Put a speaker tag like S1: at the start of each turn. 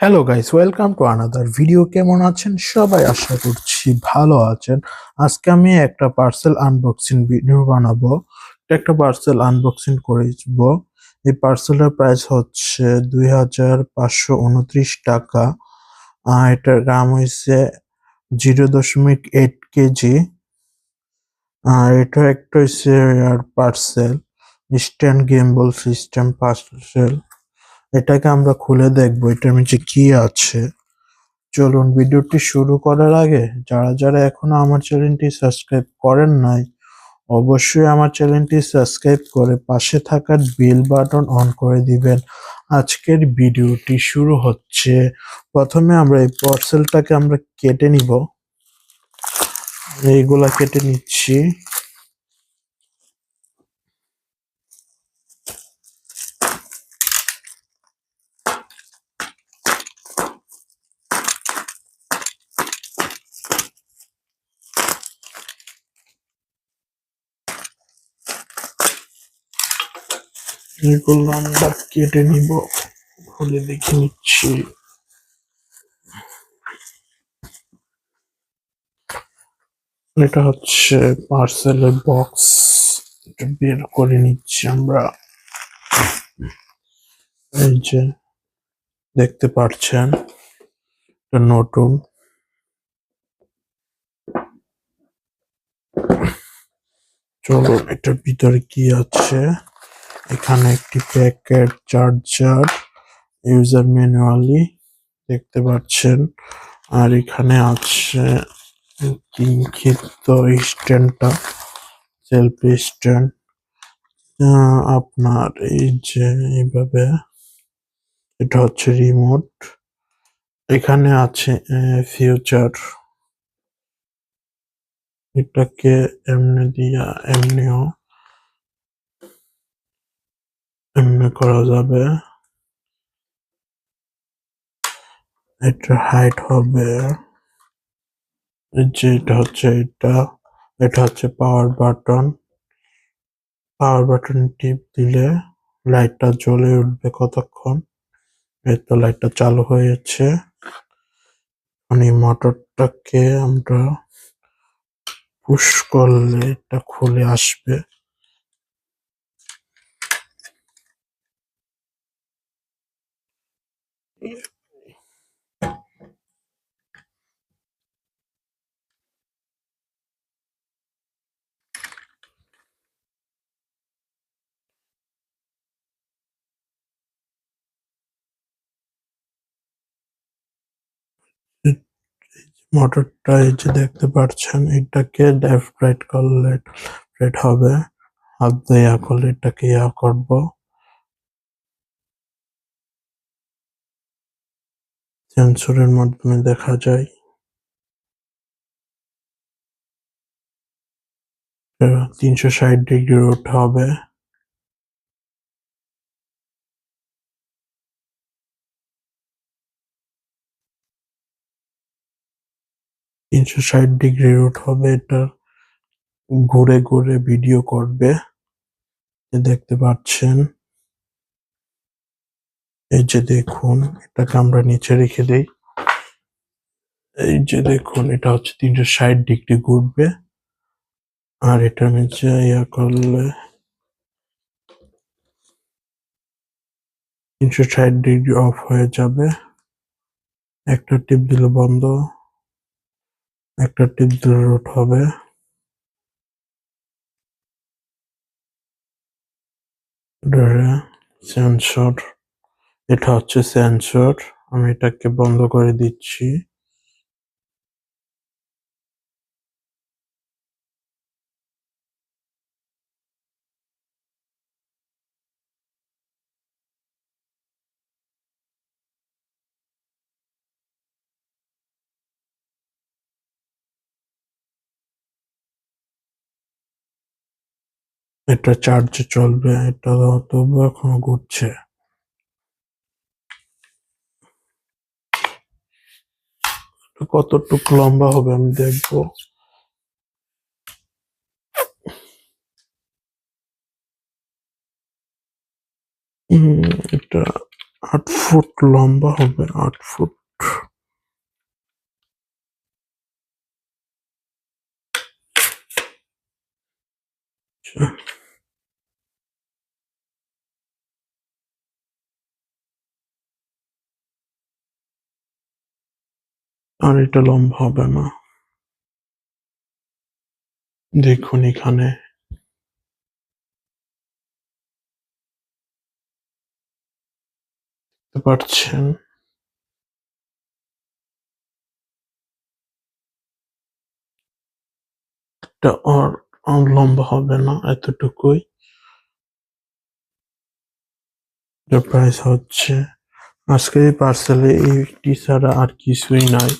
S1: Hello guys welcome to another video কেমন আছেন? সবাই আশা করছি ভালো আছেন। আজকে আমি একটা পার্সেল আনবক্সিং ভিডিও বানাবো। একটা পার্সেল আনবক্সিং করব এই পার্সেলের প্রাইস হচ্ছে দুই হাজার পাঁচশো উনত্রিশ টাকা। এটার দাম হয়েছে জিরো দশমিক এইট কেজি। আর এটা একটা হচ্ছে parcel stand gamble system parcel এটাকে আমরা খুলে দেখব, এটার নিচে কি আছে। চলুন ভিডিওটি শুরু করার আগে, যারা যারা এখনও আমার চ্যানেলটি সাবস্ক্রাইব করেন নাই, অবশ্যই আমার চ্যানেলটি সাবস্ক্রাইব করে পাশে থাকা বেল বাটন অন করে দিবেন। আজকের ভিডিওটি শুরু হচ্ছে, প্রথমে আমরা এই পার্সেলটাকে আমরা কেটে নিব। এইগুলা কেটে নিচ্ছি। এগুলো আমরা কেটে নিব, খুলে দেখে নিচ্ছি। এটা হচ্ছে পার্সেলের বক্স এটা বের করে নিচ্ছি আমরা। এই যে, দেখতে পাচ্ছেন এটা নতুন। চলো এটার ভিতরে কি আছে? এখানে একটি প্যাকেট চার্জার, ইউজার ম্যানুয়ালি দেখতে পাচ্ছেন। আর এখানে আছে কিংক্ষিপ্ত স্ট্যান্ডটা, সেলফি স্ট্যান্ড। আপনার এই যে এইভাবে, এটা হচ্ছে রিমোট। এখানে আছে ফিউচার। এটাকে এমনি দিয়া, এমনিও এমনি করা যাবে। এটা হাইট হবে যে এটা হচ্ছে এটা এটা হচ্ছে পাওয়ার বাটন পাওয়ার বাটন টিপ দিলে লাইটটা জ্বলে উঠবে কতক্ষণ? এই তো লাইটটা চালু হয়েছে। মানে মোটরটাকে আমরা পুশ করলে এটা খুলে আসবে। মোটরটা এই যে দেখতে পাচ্ছেন, এটাকে লেফট রাইট করলে রাইট হবে। হাত দিয়ে করলে এটাকে ইয়া করব। সেন্সরের মাধ্যমে দেখা যায়। তিনশো ষাট ডিগ্রি রোট হবে। তিনশো ষাট ডিগ্রি রোট হবে এটা। ঘুরে ঘুরে ভিডিও করবে। দেখতে পাচ্ছেন। এই যে দেখুন, এটাকে আমরা নিচে রেখে দেই। এই যে দেখুন, এটা হচ্ছে তিনশো ষাট ডিগ্রি ঘুরবে। আর এটা নিচে ইয়া করলে তিনশো ষাট ডিগ্রি অফ হয়ে যাবে। একটা টিপ দিলে বন্ধ, একটা টিপ দিলে রোট হবে। সেন্সর। এটা হচ্ছে সেন্সর আমি এটাকে বন্ধ করে দিচ্ছি। এটা চার্জে চলবে, এটা তবু এখনও ঘুরছে। কতটুক লম্বা হবে আমি দেখব এটা আট ফুট লম্বা হবে আট ফুট আচ্ছা। আর এটা লম্বা হবে না। দেখুন এখানে। পারছেন? আর লম্বা হবে না এতটুকুই। প্রাইস হচ্ছে। আজকের এই পার্সেলে এইটি ছাড়া আর কিছুই নাই।